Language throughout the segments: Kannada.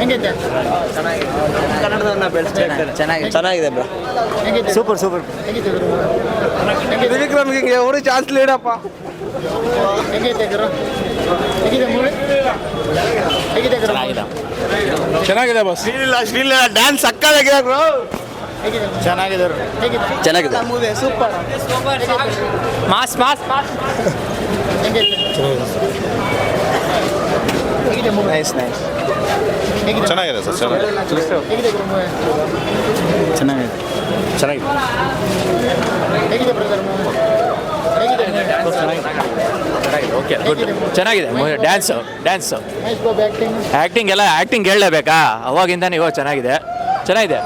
ಹೆಂಗೈತೆ ಕನ್ನಡದನ್ನ ಬೆಳೆಸ್ತಾ ಚೆನ್ನಾಗಿದೆ. ಚೆನ್ನಾಗಿದೆ. ಬ್ರೋ. Super super. ಹೆಂಗೈತೆ ಗುರು? ಹೆಂಗೈತೆ ತ್ರಿವಿಕ್ರಮ್ಗೆ ಅವರು ಚಾನ್ಸ್ ಲೀಡಪ್ಪ ಹೆಂಗೈತೆ ಗುರು? ಹೇಗಿದೆ ಮೂವಿ? ಹೇಗಿದೆ ಗುರು ಚೆನ್ನಾಗಿದೆ. ಬಸ್ ಶ್ರೀಲೀಲಾ ಡ್ಯಾನ್ಸ್ ಸಕ್ಕತ್ತಾಗಿದೆ ಬ್ರೋ. ಹೇಗಿದೆ ಚೆನ್ನಾಗಿದೆ ಹೇಗಿದೆ ಚೆನ್ನಾಗಿದೆ. Movie super. Mass mass mass. ಹೆಂಗೈತೆ ಹೇಗಿದೆ ನೈಸ್ ನೈಸ್ ಹೇಗಿದೆ ಚೆನ್ನಾಗಿದೆ ಸರ್ ಚೆನ್ನಾಗಿದೆ. ಚೆನ್ನಾಗಿದೆ. ಚೆನ್ನಾಗಿದೆ. ಹೇಗಿದೆ ಬ್ರದರ್ ಮೂವಿ ಹೇಗಿದೆ? ಓಕೆ ಗುಡ್ ಚೆನ್ನಾಗಿದೆ ಡ್ಯಾನ್ಸ್ ಡ್ಯಾನ್ಸ್ ಆ್ಯಕ್ಟಿಂಗ್ ಎಲ್ಲ ಆ್ಯಕ್ಟಿಂಗ್ ಹೇಳಲೇಬೇಕಾ? ಅವಾಗಿಂದ ಇವಾಗ ಚೆನ್ನಾಗಿದೆ. ಚೆನ್ನಾಗಿದೆ.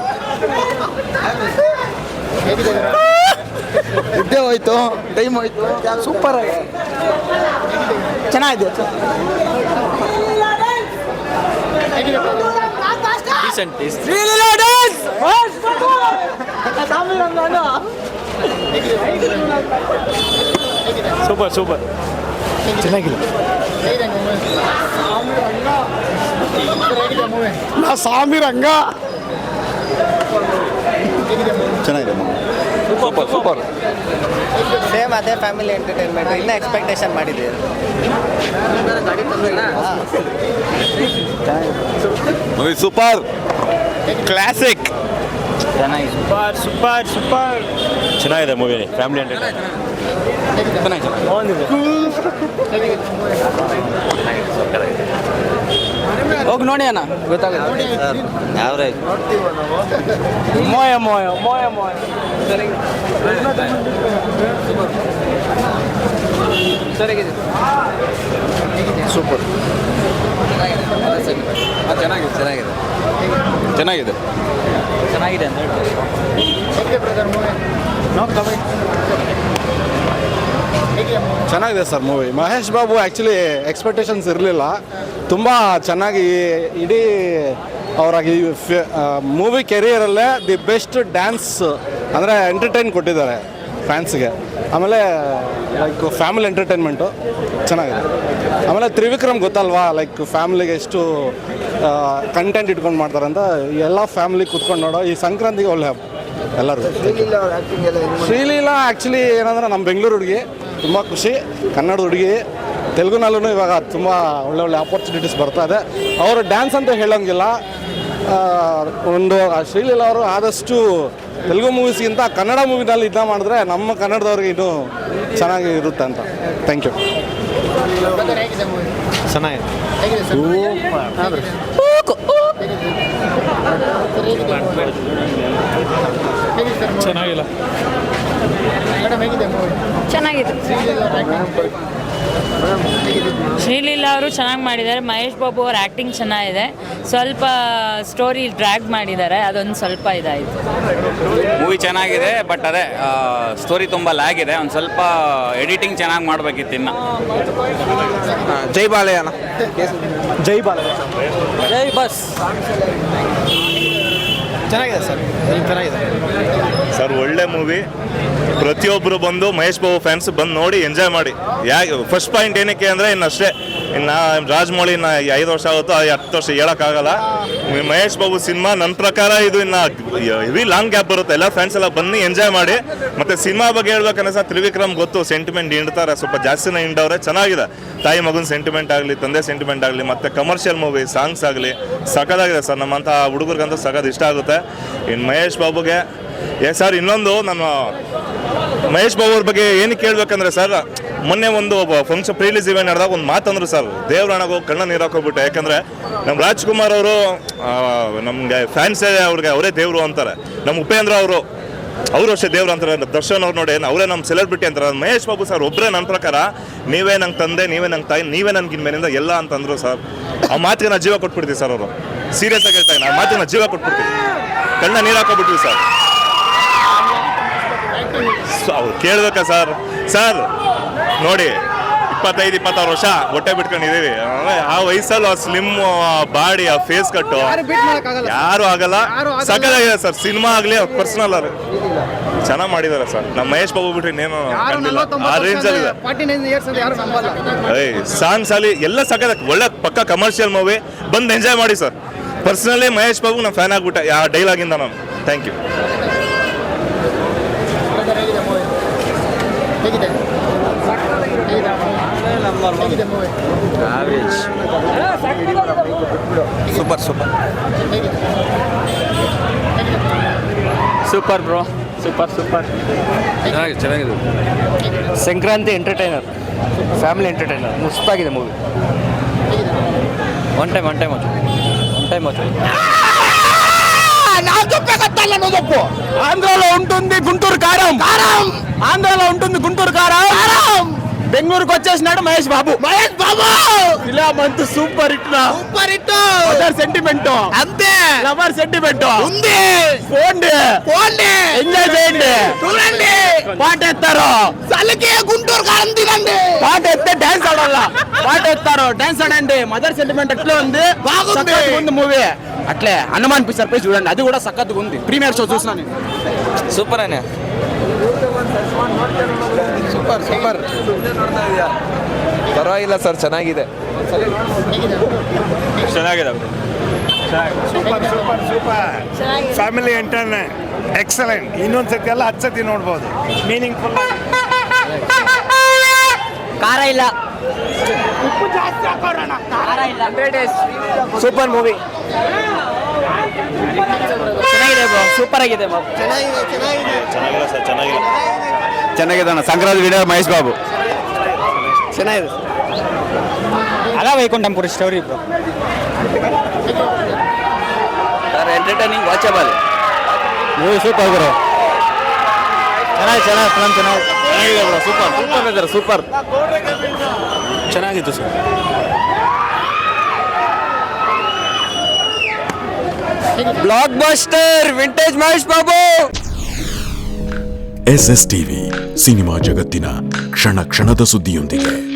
ಇದ್ದೇ ಹೋಯ್ತು ಟೈಮ್ ಹೋಯ್ತು. ಸೂಪರ್ ಚೆನ್ನಾಗಿದೆ. ಹೇಗಿದೆ brother? Decent Sreeleela dance super super ಚೆನ್ನಾಗಿಲ್ಲ ಹೇಗಿದೆ ಮೂವಿ ಹೇಗಿದೆ ಮೂವಿ ನಾ ಸ್ವಾಮಿ ರಂಗ. ಹೇಗಿದೆ ಮೂವಿ ಚೆನ್ನಾಗಿದೆ ಸೂಪರ್ ಸೂಪರ್. ಸೇಮ್ ಅದೇ ಫ್ಯಾಮಿಲಿ ಎಂಟರ್ಟೈನ್ಮೆಂಟ್ ಇನ್ನೂ ಎಕ್ಸ್ಪೆಕ್ಟೇಷನ್ ಮಾಡಿದ್ದೀವಿ. Movie super. ಕ್ಲಾಸಿಕ್ ಚೆನ್ನಾಗಿದೆ. Super super super. ಚೆನ್ನಾಗಿದೆ ಮೂವಿ ಫ್ಯಾಮಿಲಿ ಎಂಟರ್ಟೈನ್ ಹೋಗಿ ನೋಡಿ ಅಣ್ಣ. ಗೊತ್ತಾಗುತ್ತೆ. ಯಾವ್ರೇಜ್ ಮೋಯ ಮೋಯ ಮೋಯ ಮೋಯ. ಸರಿಗಿದೆ. ಸೂಪರ್. ಚೆನ್ನಾಗಿದೆ ಚೆನ್ನಾಗಿದೆ. ಚೆನ್ನಾಗಿದೆ. ಚೆನ್ನಾಗಿದೆ ಅಂತ ಹೇಳ್ತಾರೆ ಚೆನ್ನಾಗಿದೆ sir movie. Mahesh Babu actually expectations ಇರಲಿಲ್ಲ. ತುಂಬ ಚೆನ್ನಾಗಿ ಇಡೀ ಅವರ ಮೂವಿ ಕೆರಿಯರಲ್ಲೇ ದಿ ಬೆಸ್ಟ್ ಡ್ಯಾನ್ಸ್ ಅಂದರೆ ಎಂಟರ್ಟೈನ್ ಕೊಟ್ಟಿದ್ದಾರೆ ಫ್ಯಾನ್ಸ್ಗೆ ಆಮೇಲೆ ಲೈಕ್ ಫ್ಯಾಮಿಲಿ ಎಂಟರ್ಟೈನ್ಮೆಂಟು ಚೆನ್ನಾಗಿದೆ. ಆಮೇಲೆ ತ್ರಿವಿಕ್ರಮ್ ಗೊತ್ತಲ್ವಾ ಲೈಕ್ ಫ್ಯಾಮಿಲಿಗೆ ಎಷ್ಟು ಕಂಟೆಂಟ್ ಇಟ್ಕೊಂಡು ಮಾಡ್ತಾರೆ ಅಂತ ಎಲ್ಲ ಫ್ಯಾಮಿಲಿ ಕುತ್ಕೊಂಡು ನೋಡೋ ಈ ಸಂಕ್ರಾಂತಿಗೆ ಒಳ್ಳೆ ಹಬ್ಬ ಎಲ್ಲರೂ. ಶ್ರೀಲೀಲಾ ಆ್ಯಕ್ಚುಲಿ ಏನಂದ್ರೆ ನಮ್ಮ ಬೆಂಗಳೂರು ಹುಡುಗಿ ತುಂಬ ಖುಷಿ. ಕನ್ನಡ ಹುಡುಗಿ ತೆಲುಗುನಲ್ಲೂ ಇವಾಗ ತುಂಬ ಒಳ್ಳೆ ಒಳ್ಳೆ ಆಪರ್ಚುನಿಟೀಸ್ ಬರ್ತಾ ಇದೆ. ಅವರು ಡ್ಯಾನ್ಸ್ ಅಂತ ಹೇಳೋಂಗಿಲ್ಲ. ಒಂದು ಶ್ರೀಲೀಲ ಅವರು ಆದಷ್ಟು ತೆಲುಗು ಮೂವೀಸ್ಗಿಂತ ಕನ್ನಡ ಮೂವಿನಲ್ಲಿ ಇದ್ದ ಮಾಡಿದ್ರೆ ನಮ್ಮ ಕನ್ನಡದವ್ರಿಗೆ ಇನ್ನೂ ಚೆನ್ನಾಗಿ ಇರುತ್ತೆ ಅಂತ. ಥ್ಯಾಂಕ್ ಯು ಚೆನ್ನಾಗಿಲ್ಲ ಚೆನ್ನಾಗಿದೆ. ಸರ್ ಹೇಗಿದೆ ಹೇಗಿದೆ ಚೆನ್ನಾಗಿಲ್ಲ. ಮೇಡಮ್ ಹೇಗಿದೆ ಮೂವಿ ಚೆನ್ನಾಗಿದೆ. ಹೇಗಿದೆ ಶ್ರೀಲೀಲಾ ಅವರು ಚೆನ್ನಾಗಿ ಮಾಡಿದ್ದಾರೆ. ಮಹೇಶ್ ಬಾಬು ಅವ್ರ ಆ್ಯಕ್ಟಿಂಗ್ ಚೆನ್ನಾಗಿದೆ. ಸ್ವಲ್ಪ ಸ್ಟೋರಿ ಡ್ರ್ಯಾಗ್ ಮಾಡಿದ್ದಾರೆ. ಅದೊಂದು ಸ್ವಲ್ಪ ಇದಾಯಿತು. ಮೂವಿ ಚೆನ್ನಾಗಿದೆ ಬಟ್ ಅದೇ ಸ್ಟೋರಿ ತುಂಬ ಲ್ಯಾಗ್ ಇದೆ. ಒಂದು ಸ್ವಲ್ಪ ಎಡಿಟಿಂಗ್ ಚೆನ್ನಾಗಿ ಮಾಡಬೇಕಿತ್ತು ಇನ್ನು. ಜೈ ಬಾಲಯ್ಯನ. ಜೈ ಬಾಲಯ್ಯ. ಜೈ ಬಸ್. ಚೆನ್ನಾಗಿದೆ ಸರ್. ಚೆನ್ನಾಗಿದೆ. ಸರ್, ಒಳ್ಳೆ ಮೂವಿ ಪ್ರತಿಯೊಬ್ಬರು ಬಂದು ಮಹೇಶ್ ಬಾಬು ಫ್ಯಾನ್ಸ್ ಬಂದು ನೋಡಿ ಎಂಜಾಯ್ ಮಾಡಿ. ಯಾಕೆ ಫಸ್ಟ್ ಪಾಯಿಂಟ್ ಏನಕ್ಕೆ ಅಂದರೆ ಇನ್ನು ಅಷ್ಟೇ. ಇನ್ನು ರಾಜಮೌಳಿ ಇನ್ನು ಐದು ವರ್ಷ ಆಗುತ್ತೋ ಹತ್ತು ವರ್ಷ ಹೇಳೋಕ್ಕಾಗಲ್ಲ ಮಹೇಶ್ ಬಾಬು ಸಿನಿಮಾ ನನ್ನ ಪ್ರಕಾರ ಇದು ಇನ್ನು ಹೆವಿ ಲಾಂಗ್ ಗ್ಯಾಪ್ ಬರುತ್ತೆ. ಎಲ್ಲ ಫ್ಯಾನ್ಸ್ ಎಲ್ಲ ಬನ್ನಿ ಎಂಜಾಯ್ ಮಾಡಿ. ಮತ್ತು ಸಿನಿಮಾ ಬಗ್ಗೆ ಹೇಳ್ಬೇಕಂದ್ರೆ ಸರ್, ತ್ರಿವಿಕ್ರಮ್ ಗೊತ್ತು ಸೆಂಟಿಮೆಂಟ್ ಹಿಂಡ್ತಾರೆ. ಸ್ವಲ್ಪ ಜಾಸ್ತಿನೇ ಹಿಂಡವ್ರೆ. ಚೆನ್ನಾಗಿದೆ. ತಾಯಿ ಮಗನ ಸೆಂಟಿಮೆಂಟ್ ಆಗಲಿ, ತಂದೆ ಸೆಂಟಿಮೆಂಟ್ ಆಗಲಿ, ಮತ್ತು ಕಮರ್ಷಿಯಲ್ ಮೂವಿ ಸಾಂಗ್ಸ್ ಆಗಲಿ ಸಖದಾಗಿದೆ ಸರ್. ನಮ್ಮಂಥ ಹುಡುಗರಿಗಂತೂ ಸಖತ್ ಇಷ್ಟ ಆಗುತ್ತೆ. ಇನ್ನು ಮಹೇಶ್ ಬಾಬುಗೆ ಏ ಸರ್, ಇನ್ನೊಂದು ನಮ್ಮ ಮಹೇಶ್ ಬಾಬು ಅವ್ರ ಬಗ್ಗೆ ಏನು ಕೇಳ್ಬೇಕಂದ್ರೆ ಸರ್, ಮೊನ್ನೆ ಒಂದು ಫಂಕ್ಷನ್ ಪ್ರೀಲೀಸ್ ಇವೆ ಇವೆಂಟ್ ನಡೆದಾಗ ಒಂದು ಮಾತಂದ್ರು ಸರ್, ದೇವ್ರಣಗೆ ಕಣ್ಣ ನೀರು ಹಾಕೋಗ್ಬಿಟ್ಟೆ ಯಾಕಂದ್ರೆ ನಮ್ಮ ರಾಜ್ಕುಮಾರ್ ಅವರು ನಮಗೆ ಫ್ಯಾನ್ಸೇ ಅವ್ರಿಗೆ ಅವರೇ ದೇವರು ಅಂತಾರೆ. ನಮ್ಮ ಉಪೇಂದ್ರ ಅವರು ಅವರು ಅಷ್ಟೇ ದೇವ್ರು ಅಂತಾರೆ. ದರ್ಶನ್ ಅವ್ರು ನೋಡಿ, ಅವರೇ ನಮ್ಮ ಸೆಲೆಬ್ರಿಟಿ ಅಂತಾರೆ. ಮಹೇಶ್ ಬಾಬು ಸರ್ ಒಬ್ಬರೇ ನನ್ನ ಪ್ರಕಾರ, ನೀವೇ ನಂಗೆ ತಂದೆ, ನೀವೇ ನಂಗೆ ತಾಯಿ, ನೀವೇ ನನಗೆ ಇನ್ಮೇಲಿಂದ ಎಲ್ಲ ಅಂತಂದ್ರು ಸರ್. ಆ ಮಾತಿಗೆ ನಾ ಜೀವ ಕೊಟ್ಬಿಡ್ತೀವಿ ಸರ್ ಅವರು. ಸೀರಿಯಸ್ ಆಗಿ ಹೇಳ್ತಾ ಆ ಮಾತಿಗೆ ನಾ ಜೀವ ಕೊಟ್ಬಿಡ್ತೀವಿ ಕಣ್ಣ ನೀರು ಹಾಕೋಬಿಟ್ವಿ ಸರ್. ಅವ್ರು ಕೇಳ್ಬೇಕಾ ಸರ್? ಸರ್ ನೋಡಿ ಇಪ್ಪತ್ತೈದು ಇಪ್ಪತ್ತಾರು ವರ್ಷ ಹೊಟ್ಟೆ ಬಿಟ್ಕೊಂಡಿದ್ದೀವಿ. ಆ ವಯಸ್ಸಲ್ಲಿ ಆ ಸ್ಲಿಮ್ ಬಾಡಿ ಆ ಫೇಸ್ ಕಟ್ಟು ಯಾರು ಆಗಲ್ಲ? ಸಕಲಾಗಿದೆ ಸರ್. ಸಿನಿಮಾ ಆಗಲಿ ಪರ್ಸನಲ್ ಚೆನ್ನಾಗಿ ಮಾಡಿದಾರೆ ಸರ್. ನಮ್ಮ ಮಹೇಶ್ ಬಾಬು ಬಿಟ್ರಿ ಇನ್ನೇನು ಆ ರೇಂಜ್ ಅಲ್ಲಿ ಇದೆ. ಫಾರ್ಟಿ ನೈನ್ ಇಯರ್ಸ್ ಅಂತ ಯಾರು ನಂಬಲ್ಲ? ಏಯ್ ಸಾಂಗ್ಸ್ ಅಲ್ಲಿ ಎಲ್ಲ ಸಕ್ಕದ ಒಳ್ಳೆ ಪಕ್ಕ ಕಮರ್ಷಿಯಲ್ ಮೂವಿ ಬಂದು ಎಂಜಾಯ್ ಮಾಡಿ ಸರ್. ಪರ್ಸನಲಿ ಮಹೇಶ್ ಬಾಬು ನಾನು ಫ್ಯಾನ್ ಆಗ್ಬಿಟ್ಟೆ. ಆ ಡೈಲಾಗಿಂದ ನಾನು. Thank you ಹೇಗಿದೆ ಮೂವಿ ಸೂಪರ್ ಸೂಪರ್ ಹೇಗಿದೆ ಸೂಪರ್ ಬ್ರೋ ಸೂಪರ್ ಸೂಪರ್ ಚೆನ್ನಾಗಿದೆ ಚೆನ್ನಾಗಿದೆ ಸಂಕ್ರಾಂತಿ ಎಂಟರ್ಟೈನರ್ ಫ್ಯಾಮಿಲಿ ಎಂಟರ್ಟೈನರ್ ಮುಸ್ತಾಗಿದೆ ಮೂವಿ ಹೇಗಿದೆ one time one time one time అవుతుంది ఆంధ్రాలో ఉంటుంది గుంటూరు కారం కారం ఆంధ్రాలో ఉంటుంది గుంటూరు కారం కారం బెంగళూరుకు వచ్చేసినాడు మహేష్ బాబు. మహేష్ బాబు! ఇలా month super hit super hit! Sentiment అంతే! లవర్ సెంటిమెంట్ ఉంది! పోండి పోండి ఎంజాయ్ చేయండి. చూడండి! పాట ఎత్తారు. చలికి గుంటూరు కాలం దిగండి పాట ఎత్తే డాన్స్ ఆడాల? పాట ఎత్తారు. డాన్స్ ఆడండి. మదర్ సెంటిమెంట్ ఎట్లా ఉంది. బాగుంది. మూవీ అట్లే. హనుమాన్ పిక్చర్ పోయి చూడండి. అది కూడా సక్కత్తుగా ఉంది ప్రీమియర్ షో చూసినా నేను. సూపర్ అనే. Super super. ಪರವಾಗಿಲ್ಲ ಸರ್ ಚೆನ್ನಾಗಿದೆ. ಚೆನ್ನಾಗಿದೆ. ಫ್ಯಾಮಿಲಿ ಎಂಟರ್ನೆ ಎಕ್ಸಲೆಂಟ್ ಇನ್ನೊಂದು ಸತಿ ಎಲ್ಲ ಹತ್ತು ಸತಿ ನೋಡ್ಬೋದು. ಮೀನಿಂಗ್ಫುಲ್ ಖಾರ ಇಲ್ಲ. ಸೂಪರ್ ಮೂವಿ ಚೆನ್ನಾಗಿದೆ ಬ್ರೋ. ಸೂಪರ್ ಆಗಿದೆ ಬ್ರೋ ಚೆನ್ನಾಗಿಲ್ಲ ಸರ್ ಚೆನ್ನಾಗಿಲ್ಲ. ಚೆನ್ನಾಗಿದ್ದಾನೆ ಸಂಕ್ರಾಂತಿ ವಿಡಿಯೋ ಮಹೇಶ್ ಬಾಬು. ಚೆನ್ನಾಗಿದೆ. ಅಲ್ಲ Vaikunthapuram story bro. Sir entertaining watchable movie super ಗುರು ಚೆನ್ನಾಗಿ ಚೆನ್ನಾಗಿ ಫಿಲಮ್ ಚೆನ್ನಾಗಿ ಚೆನ್ನಾಗಿದೆ ಬ್ರೋ ಸೂಪರ್ ಸೂಪರ್ ಇದ್ದಾರೆ ಸೂಪರ್ ಚೆನ್ನಾಗಿತ್ತು sir. Blockbuster vintage Mahesh Babu S S TV cinema ಜಗತ್ತಿನ ಕ್ಷಣ ಕ್ಷಣದ ಸುದ್ದಿಯೊಂದಿಗೆ.